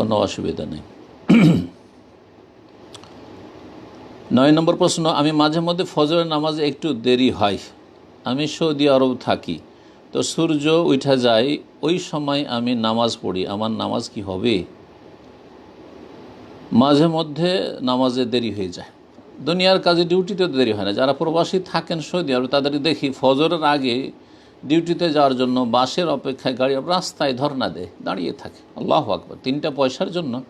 কোনো অসুবিধা নেই। নয় নম্বর প্রশ্ন, আমি মাঝে মধ্যে ফজরের নামাজে একটু দেরি হয়। আমি সৌদি আরব থাকি, তো সূর্য উঠা যায়, ওই সময় আমি নামাজ পড়ি। আমার নামাজ কি হবে? মাঝে মধ্যে নামাজে দেরি হয়ে যায়। দুনিয়ার কাজে ডিউটিতে দেরি হয় না। যারা প্রবাসী থাকেন সৌদি আরব তাদের দেখি ফজরের আগে ডিউটিতে যাওয়ার জন্য বাসের অপেক্ষায় গাড়ি রাস্তায় ধর্না দেয়, দাঁড়িয়ে থাকে। আল্লাহ আকবর। তিনটা পয়সার জন্য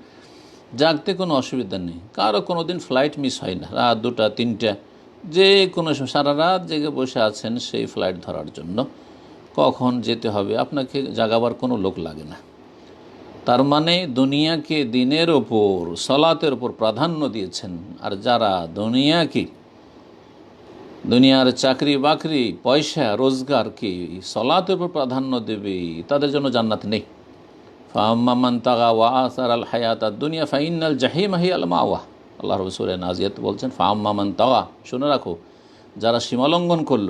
জাগতে কোনো অসুবিধা নেই। কারও কোনো দিন ফ্লাইট মিস হয় না। রাত দুটা, তিনটা, যে কোনো সারা রাত জেগে বসে আছেন সেই ফ্লাইট ধরার জন্য। কখন যেতে হবে? আপনাকে জাগাবার কোনো লোক লাগে না। তার মানে দুনিয়াকে দিনের ওপর, সলাতের ওপর প্রাধান্য দিয়েছেন। আর যারা দুনিয়াকে দুনিয়ার চাকরি বাকরি, পয়সা রোজগারকে সলাতের উপর প্রাধান্য দেবে, তাদের জন্য জান্নাত নেই। ফাম্মান তাগা ওয়া আসার আল হায়াত আর দুনিয়া ফাইনাল জাহিম আহি আল মাওয়া। আল্লাহ রসুল নাজিয়াত বলছেন ফাম্মান তাওয়া শুনে রাখো, যারা সীমালঙ্ঘন করল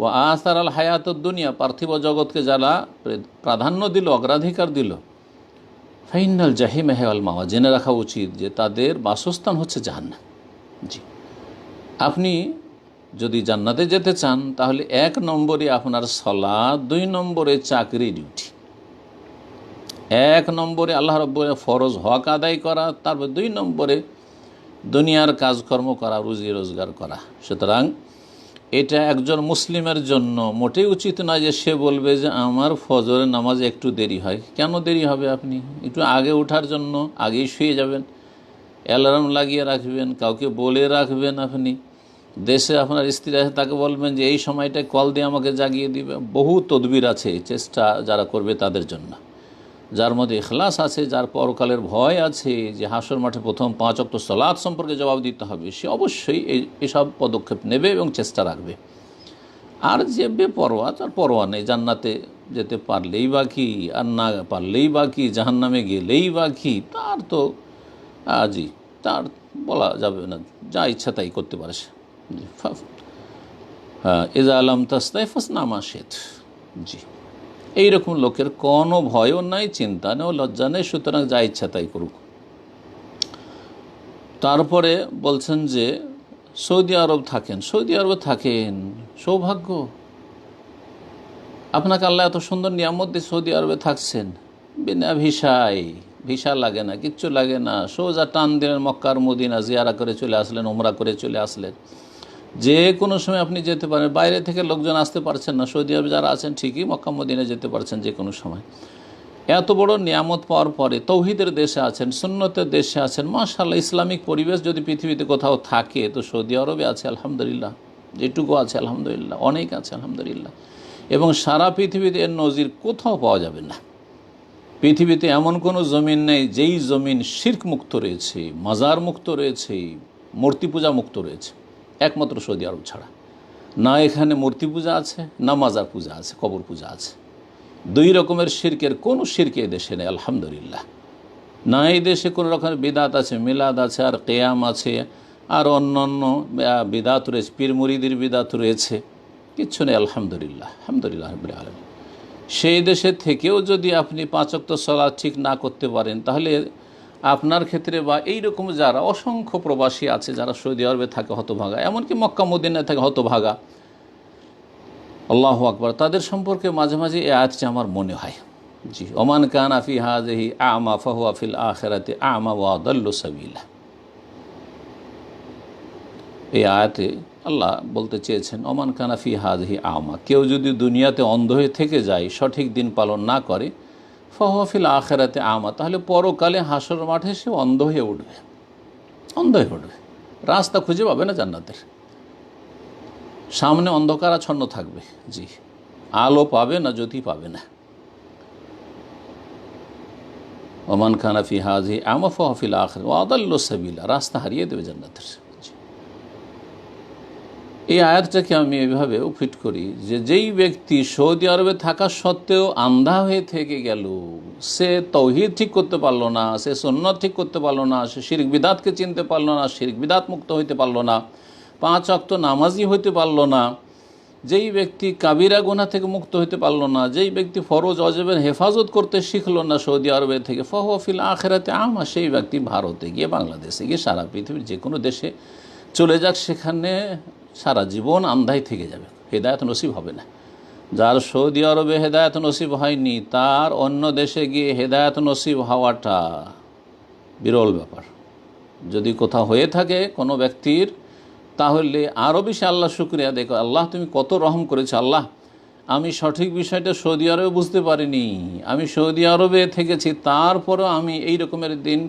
ও আসার আল হায়াত দুনিয়া, পার্থিব জগৎকে যারা প্রাধান্য দিল, অগ্রাধিকার দিল ফাইনাল জাহিম আল মাওয়া, জেনে রাখা উচিত যে তাদের বাসস্থান হচ্ছে জাহান্না জি। আপনি যদি জান্নাতে যেতে চান, তাহলে এক নম্বরে আপনার সলা দুই নম্বরে চাকরি ডিউটি। এক নম্বরে আল্লাহ রব্ব ফরজ হক আদায় করা, তারপর দুই নম্বরে দুনিয়ার কাজকর্ম করা, রুজি রোজগার করা। সুতরাং এটা একজন মুসলিমের জন্য মোটেই উচিত নয় যে সে বলবে যে আমার ফজরের নামাজ একটু দেরি হয়। কেন দেরি হবে আপনি? একটু আগে ওঠার জন্য আগেই শুয়ে যাবেন। অ্যালার্ম লাগিয়ে রাখবেন, কাউকে বলে রাখবেন আপনি। দেশে আপনার স্ত্রী আছে, তাকে বলবেন যে, এই সময়টায় কল দিয়ে আমাকে জাগিয়ে দিবে। বহু তদবির আছে চেষ্টা যারা করবে তাদের জন্য। যার মধ্যে এখলাস আছে, যার পরকালের ভয় আছে, যে হাসর মাঠে প্রথম পাঁচ অক্ট সলাদ সম্পর্কে জবাব দিতে হবে, সে অবশ্যই এই, এসব পদক্ষেপ নেবে এবং চেষ্টা রাখবে। আর যে বেপরোয়া, তার পরোয়া নেই, জান্নাতে যেতে পারলেই বাকি আর না পারলেই বাকি জাহান্নামে গেলেই বাকি তার তো জি, তার বলা যাবে না, যা ইচ্ছা তাই করতে পারে সে। এজা আলম তাস্তাইফাস নামা শেত জি। এইরকম লোকের কোনো ভয়ও নাই, চিন্তা নেই, লজ্জা নেই, সুতরাং যা ইচ্ছা তাই করুক। তারপরে বলছেন যে, সৌদি আরব থাকেন। সৌদি আরবে থাকেন, সৌভাগ্য। আপনাকে আল্লাহ এত সুন্দর নিয়ামত দিয়ে সৌদি আরবে থাকছেন। বিনা ভিসায়, ভিসা লাগে না, কিচ্ছু লাগে না। সোজা টান দিলেন মক্কার মদিনা, জিয়ারা করে চলে আসলেন ওমরা করে চলে আসলেন। যে কোনো সময় আপনি যেতে পারেন। বাইরে থেকে লোকজন আসতে পারছেন না। সৌদি আরবে যারা আছেন ঠিকই মক্কা মদিনে যেতে পারছেন যে কোনো সময়। এত বড় নিয়ামত পাওয়ার পরে তৌহিদের দেশে আছেন, সুন্নতের দেশে আছেন মাশাল্লাহ ইসলামিক পরিবেশ যদি পৃথিবীতে কোথাও থাকে, তো সৌদি আরবে আছে, আলহামদুলিল্লাহ। যেটুকু আছে, আলহামদুলিল্লাহ। অনেক আছে, আলহামদুলিল্লাহ। এবং সারা পৃথিবীতে এর নজির কোথাও পাওয়া যাবে না। পৃথিবীতে এমন কোনো জমিন নেই, যেই জমিন শির্ক মুক্ত রয়েছে, মাজার মুক্ত রয়েছে মূর্তি পূজা মুক্ত রয়েছে। একমাত্র সৌদি আরব ছাড়া। না এখানে মূর্তি পূজা আছে, না মাজার পূজা আছে, কবর পূজা আছে। দুই রকমের শির্কের, কোনো শির্কে দেশে নেই, আলহামদুলিল্লাহ। না এই দেশে কোনো রকমের বিদাত আছে, মিলাদ আছে, আর কেয়াম আছে, আর অন্য অন্য বিদাত রয়েছে, পীর মুরিদির বিদাত রয়েছে। কিচ্ছু নেই, আলহামদুলিল্লাহ আলহামদুলিল্লাহ আলম সেই দেশে থেকেও যদি আপনি পাঁচক্ত সলা ঠিক না করতে পারেন, তাহলে আপনার ক্ষেত্রে বা এই রকম যারা অসংখ্য প্রবাসী আছে যারা সৌদি আরবে থাকে, হতভাগা, এমনকি মক্কা, মদিনায় থাকে হতভাগা, আল্লাহ আকবর, তাদের সম্পর্কে মাঝে মাঝে এ আয়াতটি আমার মনে হয়। জি, ওমান কান আফি হাজহি আমা ফাহু আফিল আখেরাতে আমা ওয়াদল্লু সাবিলা। এই আয়াতে আল্লাহ বলতে চেয়েছেন, ওমান কানাফি হাজহি আমা, কেউ যদি দুনিয়াতে অন্ধ হয়ে থেকে যায়, সঠিক দিন পালন না করে ফহফিল আখেরাতে আমা, তাহলে পরকালে হাসর মাঠে সে অন্ধ হয়ে উঠবে। অন্ধ হয়ে উঠবে। রাস্তা খুঁজে পাবে না জান্নাতের। সামনে অন্ধকার আচ্ছন্ন থাকবে। জি, আলো পাবে না, জ্যোতি পাবে না। ওমান খানাফি হাজি আমা ফহফিল আখর ও আদাল্লো সাবিলা, রাস্তা হারিয়ে দেবে জান্নাতের। এই আয়াতটাকে আমি এইভাবেও ফিট করি যে যেই ব্যক্তি সৌদি আরবে থাকা সত্ত্বেও আন্ধা হয়ে থেকে গেল, সে তৌহিদ ঠিক করতে পারল না, সে সন্ন্যত ঠিক করতে পারল না, সে শির্ক বিদাতকে চিনতে পারল না, শির্ক বিদাত মুক্ত হইতে পারল না, পাঁচ অক্ত নামাজি হইতে পারল না, যেই ব্যক্তি কাবিরা গোনা থেকে মুক্ত হতে পারল না, যেই ব্যক্তি ফরজ অজবের হেফাজত করতে শিখল না সৌদি আরবে থেকে ফহফিল আখেরাতে আমা সেই ব্যক্তি ভারতে গিয়ে, বাংলাদেশে গিয়ে সারা পৃথিবীর যে কোনো দেশে চলে যাক, সেখানে সারা জীবন আন্ধাই থেকে যাবে। হেদায়ত নসিব হবে না। যার সৌদি আরবে হেদায়ত নসিব হয়নি, তার অন্য দেশে গিয়ে হেদায়ত নসিব হওয়াটা বিরল ব্যাপার। যদি কোথাও হয়ে থাকে কোনো ব্যক্তির, তাহলে আরও বেশি আল্লাহ শুক্রিয়া দেখো আল্লাহ, তুমি কত রহম করেছ আল্লাহ। আমি সঠিক বিষয়টা সৌদি আরবে বুঝতে পারিনি। আমি সৌদি আরবে থেকেছি, তারপরও আমি এই রকমের দিন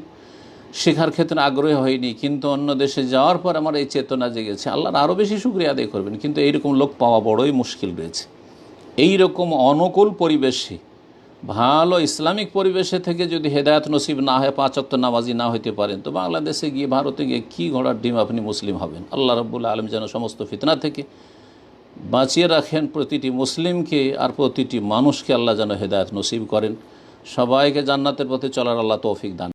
শেখার ক্ষেত্রে আগ্রহী হয়নি, কিন্তু অন্য দেশে যাওয়ার পর আমার এই চেতনা জেগেছে। আল্লাহর আরও বেশি শুক্রিয়া আদায় করবেন, কিন্তু এইরকম লোক পাওয়া বড়ই মুশকিল রয়েছে। এই রকম অনুকূল পরিবেশে, ভালো ইসলামিক পরিবেশে থেকে যদি হেদায়ত নসিব না হয় পাঁচক্ত নামাজি না হইতে পারেন, তো বাংলাদেশে গিয়ে, ভারতে গিয়ে কী ঘোড়ার ডিম আপনি মুসলিম হবেন? আল্লাহ রব্বুল্লা আলম যেন সমস্ত ফিতনা থেকে বাঁচিয়ে রাখেন, প্রতিটি মুসলিমকে আর প্রতিটি মানুষকে আল্লাহ যেন হেদায়ত নসিব করেন। সবাইকে জান্নাতের পথে চলার আল্লাহ তৌফিক দান।